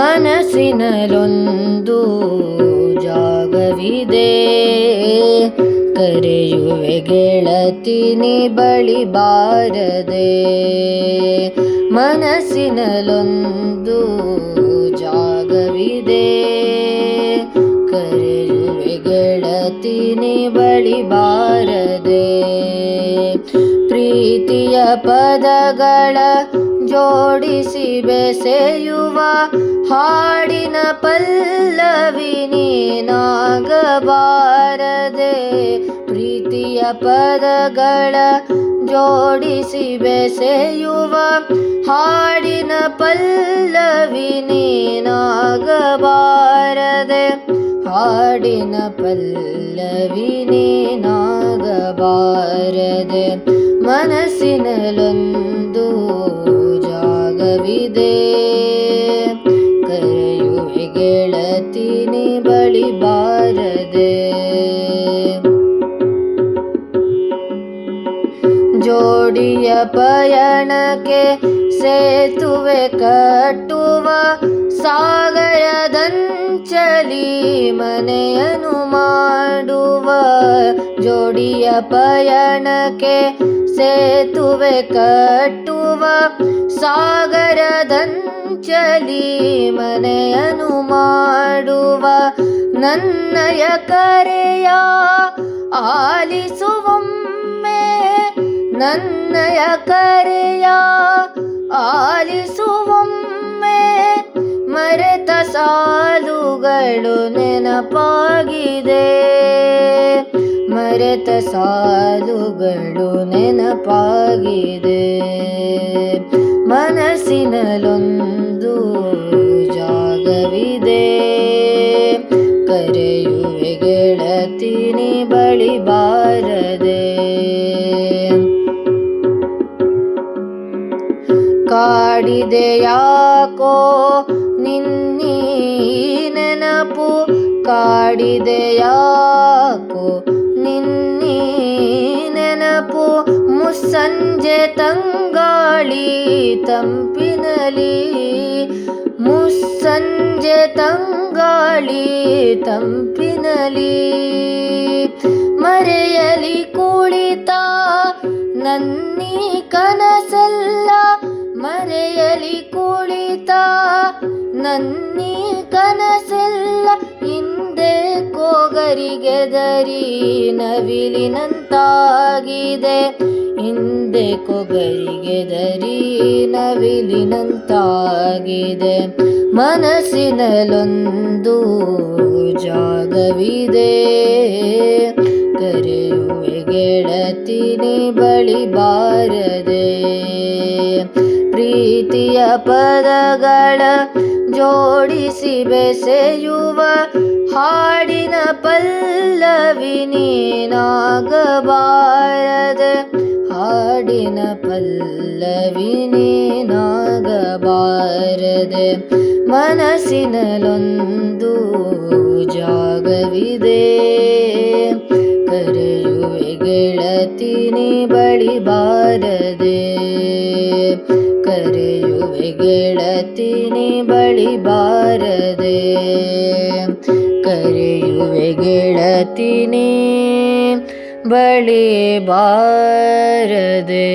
ಮನಸ್ಸಿನಲ್ಲೊಂದು ಜಾಗವಿದೆ. ಕರೆಯುವೆ ಗೆಳತಿನಿ ಬಳಿ ಬಾರದೆ. ಮನಸ್ಸಿನಲ್ಲೊಂದು ಜಾಗವಿದೆ. ಕರೆಯುವೆ ಗೆಳತಿನಿ ಬಳಿ ಬಾರದೆ. ಪ್ರೀತಿಯ ಪದಗಳ ಜೋಡಿಸಿ ಬೆಸೆಯುವ ಹಾಡಿನ ಪಲ್ಲವಿ ನೀನಾಗಬಾರದೆ, ಪ್ರೀತಿಯ ಪದಗಳ ಜೋಡಿಸಿ ಬೆಸೆಯುವ ಹಾಡಿನ ಪಲ್ಲವಿ ನೀನಾಗಬಾರದೆ, ಹಾಡಿನ ಪಲ್ಲವಿ ನೀನಾಗಬಾರದೆ, ಮನಸ್ಸಿನಲ್ಲೊಂದು ಜೋಡಿಯ ಪಯಣಕ್ಕೆ ಸೇತುವೆ ಕಟ್ಟುವ ಸಾಗರದಂಚಲಿ ಮನೆಯನು ಮಾಡುವ ಜೋಡಿಯ ಪಯಣಕ್ಕೆ ಸೇತುವೆ ಕಟ್ಟುವ ಸಾಗರದಂಚಲಿ ಮನೆಯನು ಮಾಡುವ ನನ್ನಯ ಕರೆಯ ಆಲಿಸುವೊಮ್ಮೆ ನನ್ನಯ ಕರೆಯ ಆಲಿಸುವೊಮ್ಮೆ ಮರೆತ ಸಾಲುಗಳು ನೆನಪಾಗಿದೆ. ಮರೆತ ಸಾಲುಗಳು ನೆನಪಾಗಿದೆ. ಮನಸ್ಸಿನಲ್ಲೊಂದು ಜಾಗವಿದೆ. ಕರೆಯುವೆ ಕಾಡಿದೆ ಯಾಕೋ? ನಿನ್ನೀ ನೆನಪು ಕಾಡಿದೆ ಯಾಕೋ? ನಿನ್ನೀ ನೆನಪು ಮುಸ್ಸಂಜೆ ತಂಗಾಳಿ ತಂಪಿನಲಿ ಮುಸ್ಸಂಜೆ ತಂಗಾಳಿ ತಂಪಿನಲಿ ಮರೆಯಲಿ ಕುಳಿತ ನನ್ನೀ ಕನಸೆಲ್ಲ ಮರೆಯಲಿ ಕುಳಿತ ನನ್ನಿ ಕನಸೆಲ್ಲ ಹಿಂದೆ ಕೋಗರಿಗೆ ದರಿ ನವಿಲಿನಂತಾಗಿದೆ ಹಿಂದೆ ಕೊಗರಿಗೆ ದರಿ ನವಿಲಿನಂತಾಗಿದೆ ಮನಸ್ಸಿನಲ್ಲೊಂದು ಜಾಗವಿದೆ. ಕರೆಯುವೆ ಗೆಳತಿನಿ ಬಳಿ ಬಾರದೆ. ಪ್ರೀತಿಯ ಪದಗಳ ಜೋಡಿಸಿ ಬೆಸೆಯುವ ಹಾಡಿನ ಪಲ್ಲವಿ ನೀನಾಗಬಾರದೆ. ಹಾಡಿನ ಪಲ್ಲವಿ ನೀನಾಗಬಾರದೆ. ಮನಸ್ಸಿನಲ್ಲೊಂದು ಜಾಗವಿದೆ. ಕರೆಯುವೆ ಗೆಳತಿನಿ ಬಳಿ ಬಾರದೆ ಕರೆಯುವೆ ಗೆಳತಿನಿ ಬಳಿ ಬಾರದೆ ಕರೆಯುವೆ ಗೆಳತಿನಿ ಬಳಿ ಬಾರದೆ